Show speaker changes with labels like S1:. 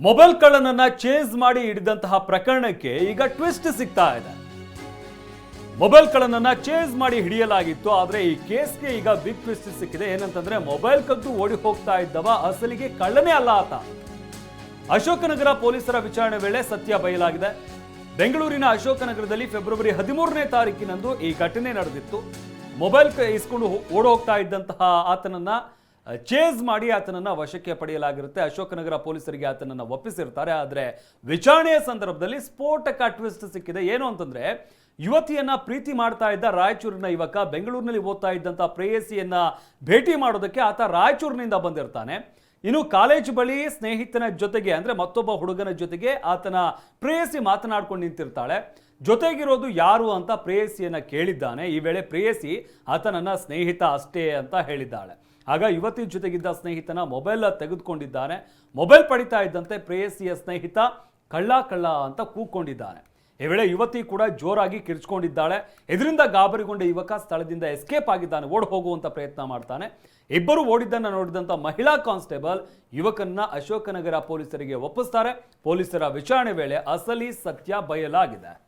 S1: Mobile ಕಳ್ಳನನ್ನ chase ಮಾಡಿ ಹಿಡಿದಂತಹ ಪ್ರಕರಣಕ್ಕೆ ಈಗ ಟ್ವಿಸ್ಟ್ ಸಿಗ್ತಾ ಇದೆ. ಮೊಬೈಲ್ ಕಳ್ಳನನ್ನ ಚೇಸ್ ಮಾಡಿ ಹಿಡಿಯಲಾಗಿತ್ತು, ಆದ್ರೆ ಈ ಕೇಸ್ಗೆ ಈಗ ಬಿಗ್ ಟ್ವಿಸ್ಟ್ ಸಿಕ್ಕಿದೆ. ಏನಂತಂದ್ರೆ, ಮೊಬೈಲ್ ಕದ್ದು ಓಡಿ ಹೋಗ್ತಾ ಇದ್ದವ, ಅಸಲಿಗೆ ಕಳ್ಳನೇ ಅಲ್ಲ ಆತ. ಅಶೋಕನಗರ ಪೊಲೀಸರ ವಿಚಾರಣೆ ವೇಳೆ ಸತ್ಯ ಬಯಲಾಗಿದೆ. ಬೆಂಗಳೂರಿನ ಅಶೋಕನಗರದಲ್ಲಿ ಫೆಬ್ರವರಿ ಹದಿಮೂರನೇ ತಾರೀಕಿನಂದು ಈ ಘಟನೆ ನಡೆದಿತ್ತು. ಮೊಬೈಲ್ ಇಸ್ಕೊಂಡು ಓಡೋಗ್ತಾ ಇದ್ದಂತಹ ಆತನನ್ನ ಚೇಸ್ ಮಾಡಿ ಆತನನ್ನ ವಶಕ್ಕೆ ಪಡೆಯಲಾಗಿರುತ್ತೆ. ಅಶೋಕನಗರ ಪೊಲೀಸರಿಗೆ ಆತನನ್ನ ಒಪ್ಪಿಸಿರ್ತಾರೆ. ಆದರೆ ವಿಚಾರಣೆಯ ಸಂದರ್ಭದಲ್ಲಿ ಸ್ಫೋಟಕ ಟ್ವಿಸ್ಟ್ ಸಿಕ್ಕಿದೆ. ಏನು ಅಂತಂದ್ರೆ, ಯುವತಿಯನ್ನ ಪ್ರೀತಿ ಮಾಡ್ತಾ ಇದ್ದ ರಾಯಚೂರಿನ ಯುವಕ ಬೆಂಗಳೂರಿನಲ್ಲಿ ಓದ್ತಾ ಇದ್ದಂತ ಪ್ರೇಯಸಿಯನ್ನ ಭೇಟಿ ಮಾಡೋದಕ್ಕೆ ಆತ ರಾಯಚೂರಿನಿಂದ ಬಂದಿರ್ತಾನೆ. ಇನ್ನು ಕಾಲೇಜ್ ಬಳಿ ಸ್ನೇಹಿತನ ಜೊತೆಗೆ, ಅಂದ್ರೆ ಮತ್ತೊಬ್ಬ ಹುಡುಗನ ಜೊತೆಗೆ ಆತನ ಪ್ರೇಯಸಿ ಮಾತನಾಡ್ಕೊಂಡು ನಿಂತಿರ್ತಾಳೆ. ಜೊತೆಗಿರೋದು ಯಾರು ಅಂತ ಪ್ರೇಯಸಿಯನ್ನ ಕೇಳಿದ್ದಾನೆ. ಈ ವೇಳೆ ಪ್ರೇಯಸಿ ಆತನನ್ನ ಸ್ನೇಹಿತ ಅಷ್ಟೇ ಅಂತ ಹೇಳಿದ್ದಾಳೆ. ಆಗ ಯುವತಿ ಜೊತೆಗಿದ್ದ ಸ್ನೇಹಿತನ ಮೊಬೈಲ್ ತೆಗೆದುಕೊಂಡಿದ್ದಾನೆ. ಮೊಬೈಲ್ ಪಡಿತಾ ಇದ್ದಂತೆ ಪ್ರೇಯಸಿಯ ಸ್ನೇಹಿತ ಕಳ್ಳ ಕಳ್ಳ ಅಂತ ಕೂಕೊಂಡಿದ್ದಾನೆ. ಈ ವೇಳೆ ಯುವತಿ ಕೂಡ ಜೋರಾಗಿ ಕಿರ್ಚ್ಕೊಂಡಿದ್ದಾಳೆ. ಇದರಿಂದ ಗಾಬರಿಗೊಂಡ ಯುವಕ ಸ್ಥಳದಿಂದ ಎಸ್ಕೇಪ್ ಆಗಿದ್ದಾನೆ. ಓಡ್ ಹೋಗುವಂತ ಪ್ರಯತ್ನ ಮಾಡ್ತಾನೆ. ಇಬ್ಬರು ಓಡಿದ್ದನ್ನು ನೋಡಿದಂತ ಮಹಿಳಾ ಕಾನ್ಸ್ಟೇಬಲ್ ಯುವಕನ್ನ ಅಶೋಕನಗರ ಪೊಲೀಸರಿಗೆ ಒಪ್ಪಿಸ್ತಾರೆ. ಪೊಲೀಸರ ವಿಚಾರಣೆ ವೇಳೆ ಅಸಲಿ ಸತ್ಯ ಬಯಲಾಗಿದೆ.